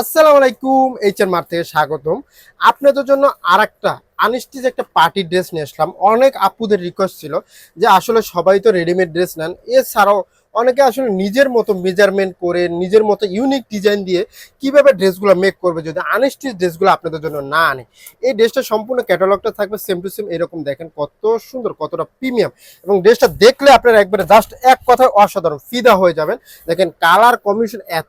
আসসালামু আলাইকুম এইচএন মার থেকে স্বাগতম। আপনাদের জন্য আর একটা আনস্টিচ একটা পার্টি ড্রেস নিয়ে আসলাম। অনেক আপুদের রিকোয়েস্ট ছিল যে আসলে সবাই তো রেডিমেড ড্রেস নেন। এছাড়াও অনেকে আসলে নিজের মতো মেজারমেন্ট করে, নিজের মতো ইউনিক ডিজাইন দিয়ে কীভাবে ড্রেসগুলো মেক করবে যদি আনস্টিচ ড্রেসগুলো আপনাদের জন্য না আনে। এই ড্রেসটা সম্পূর্ণ ক্যাটালগটা থাকবে সেম টু সেম এরকম দেখেন কত সুন্দর, কতটা প্রিমিয়াম এবং ড্রেসটা দেখলে আপনারা একবারে জাস্ট এক কথায় অসাধারণ, ফিদা হয়ে যাবেন। দেখেন কালার কম্বিনেশন এত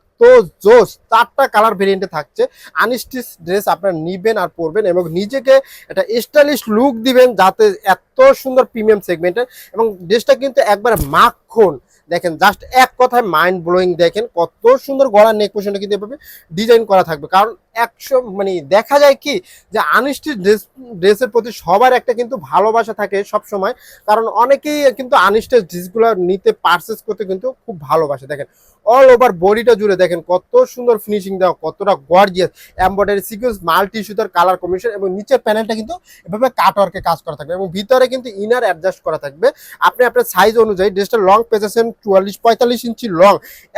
জোস চারটা কালার ভেরিয়েন্টে থাকছে। আনস্টিচ ড্রেস আপনারা নিবেন আর পরবেন এবং নিজেকে একটা স্টাইলিশ লুক দিবেন যাতে এত সুন্দর প্রিমিয়াম সেগমেন্টের এবং ড্রেসটা কিন্তু একবার মাখন দেখেন জাস্ট এক কথায় মাইন্ড ব্লোয়িং দেখেন কত সুন্দর গলার নেক পোশনটা কিন্তু এভাবে ডিজাইন করা থাকবে। কারণ একশো মানে দেখা যায় কি যে আনস্টিচ ড্রেস, ড্রেসের প্রতি সবার একটা কিন্তু ভালোবাসা থাকে সব সময় কারণ অনেকেই কিন্তু আনস্টিচ ড্রেসগুলো নিতে পারচেস করতে কিন্তু খুব ভালোবাসে। দেখেন অল ওভার বডিটা জুড়ে দেখেন কত সুন্দর ফিনিশিং দেওয়া, কতটা গর্জিয়াস এমব্রয়ডারি সিকুয়েন্স মাল্টি সুতার কালার কম্বিনেশন এবং নিচের প্যানেলটা কিন্তু এভাবে কাটওয়ার্কে কাজ করা থাকবে এবং ভিতরে কিন্তু ইনার অ্যাডজাস্ট করা থাকবে। আপনি আপনার সাইজ অনুযায়ী ড্রেসটা লং পেয়েছেন চুয়াল্লিশ, পঁয়তাল্লিশ ইঞ্চি লং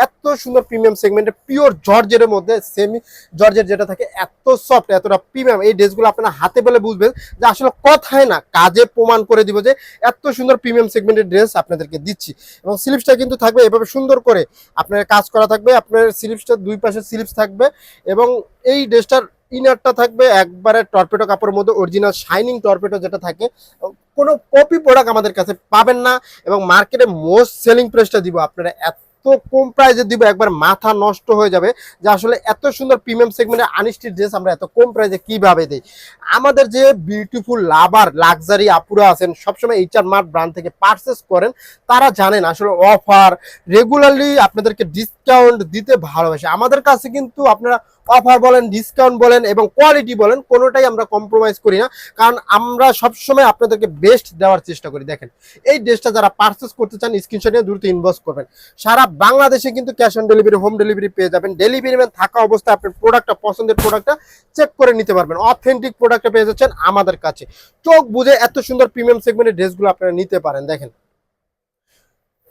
এত সুন্দর প্রিমিয়াম সেগমেন্টের পিওর জর্জের মধ্যে সেমি জর্জের যেটা থাকে এত সফট এতটা প্রিমিয়াম এই ড্রেসগুলো আপনারা হাতে পেলে বুঝবেন যে আসলে কথায় না, কাজে প্রমাণ করে দিব যে এত সুন্দর প্রিমিয়াম সেগমেন্টের ড্রেস আপনাদেরকে দিচ্ছি। এবং স্লিপসটা কিন্তু থাকবে এভাবে সুন্দর করে আপনার কাজ করা থাকবে, আপনার স্লিপসটা দুই পাশে স্লিপস থাকবে এবং এই ড্রেসটার ইনারটা থাকবে একবারে টর্পেটো কাপড়ের মধ্যে অরিজিনাল শাইনিং টর্পেটো যেটা থাকে, কোনো কপি প্রোডাক্ট আমাদের কাছে পাবেন না এবং মার্কেটে মোস্ট সেলিং প্রাইসটা দিব। আপনারা এত কম প্রাইসে দিব, একবার মাথা নষ্ট হয়ে যাবে যে আসলে এত সুন্দর প্রিমিয়াম সেগমেন্টের আনিস্টি ড্রেস আমরা এত কম প্রাইজে কীভাবে দিই? আমাদের যে বিউটিফুল লাভার লাক্সারি আপুরা আছেন, সবসময় এইচআর মার্ট ব্রান্ড থেকে পারচেস করেন, তারা জানেন আসলে অফার রেগুলারলি আপনাদেরকে ডিসকাউন্ট দিতে ভালোবাসে। আমাদের কাছে কিন্তু আপনারা অফার বলেন ডিসকাউন্ট বলেন এবং কোয়ালিটি বলেন, কোনোটাই আমরা কম্প্রোমাইজ করি না। কারণ আমরা সবসময় আপনাদেরকে বেস্ট দেওয়ার চেষ্টা করি। দেখেন, এই ড্রেসটা যারা পারচেস করতে চান স্ক্রিনশট নিয়ে দ্রুত ইনভেস্ট করবেন। সারা বাংলাদেশে কিন্তু cash on delivery home delivery পেয়ে যাবেন। ডেলিভারি ম্যান থাকা অবস্থায় আপনার প্রোডাক্টটা পছন্দের প্রোডাক্টটা চেক করে নিতে পারবেন। অথেন্টিক প্রোডাক্টটা পেয়ে যাচ্ছেন আমাদের কাছে। চোখ বুঝে এত সুন্দর প্রিমিয়াম সেগমেন্টের ড্রেসগুলো আপনারা নিতে পারেন। দেখেন,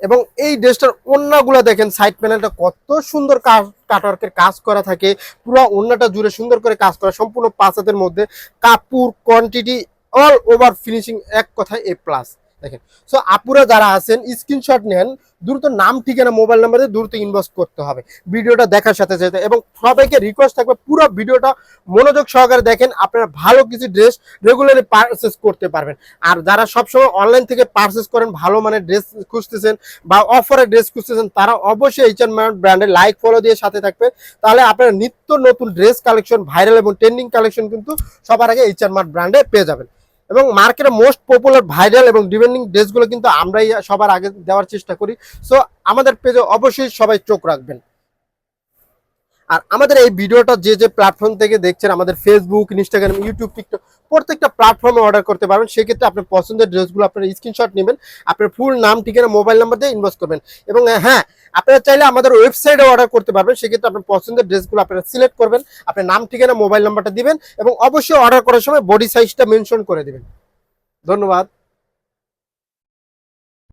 এবং এই ড্রেসটার অন্যগুলো দেখেন সাইড প্যানেলটা কত সুন্দর কাটওয়ার্কের কাজ করা থাকে, পুরো ওন্নাটা জুড়ে সুন্দর করে কাজ করা, সম্পূর্ণ পাঁচ মধ্যে, কাপড় কোয়ান্টিটি অল ওভার ফিনিশিং এক কথায় এ প্লাস দেখেন। সো আপুরা যারা আছেন স্ক্রিনশট নেন, দ্রুত নাম, ঠিকানা মোবাইল নাম্বারে দ্রুত ইনভেস্ট করতে হবে। ভিডিওটা দেখার সাথে সাথে এবং সবাইকে রিকোয়েস্ট থাকবে, পুরো ভিডিওটা মনোযোগ সহকারে দেখেন, আপনারা ভালো কিছু ড্রেস রেগুলারলি পারচেস করতে পারবেন। আর যারা সবসময় অনলাইন থেকে পারচেস করেন, ভালো মানের ড্রেস খুঁজতেছেন বা অফারে ড্রেস খুঁজতেছেন, তারা অবশ্যই এইচ এন মার্ট ব্র্যান্ডের লাইক ফলো দিয়ে সাথে থাকবে তাহলে আপনারা নিত্য নতুন ড্রেস কালেকশন ভাইরাল এবং ট্রেন্ডিং কালেকশন কিন্তু সবার আগে এইচ এন ব্র্যান্ডে পেয়ে যাবেন। এবং মার্কেটে মোস্ট পপুলার ভাইরাল এবং ডিপেন্ডিং ড্রেসগুলো কিন্তু আমরাই সবার আগে দেওয়ার চেষ্টা করি। সো আমাদের পেজে অবশ্যই সবাই চোখ রাখবেন। আর আমাদের এই ভিডিওটা যে যে প্ল্যাটফর্ম থেকে দেখছেন, আমাদের ফেসবুক ইনস্টাগ্রাম ইউটিউব টিকটক প্রত্যেকটা প্ল্যাটফর্মে অর্ডার করতে পারবেন। সেক্ষেত্রে আপনার পছন্দের ড্রেসগুলো আপনার স্ক্রিনশট নেবেন, আপনার ফুল নাম, ঠিকানা মোবাইল নাম্বার দিয়ে ইনভেস্ট করবেন। এবং হ্যাঁ আপনারা চাইলে আমাদের ওয়েবসাইটে অর্ডার করতে পারবেন। সেক্ষেত্রে আপনার পছন্দের ড্রেসগুলো আপনারা সিলেক্ট করবেন, আপনার নাম, ঠিকানা মোবাইল নাম্বারটা দিবেন এবং অবশ্যই অর্ডার করার সময় বডি সাইজটা মেনশন করে দেবেন। ধন্যবাদ।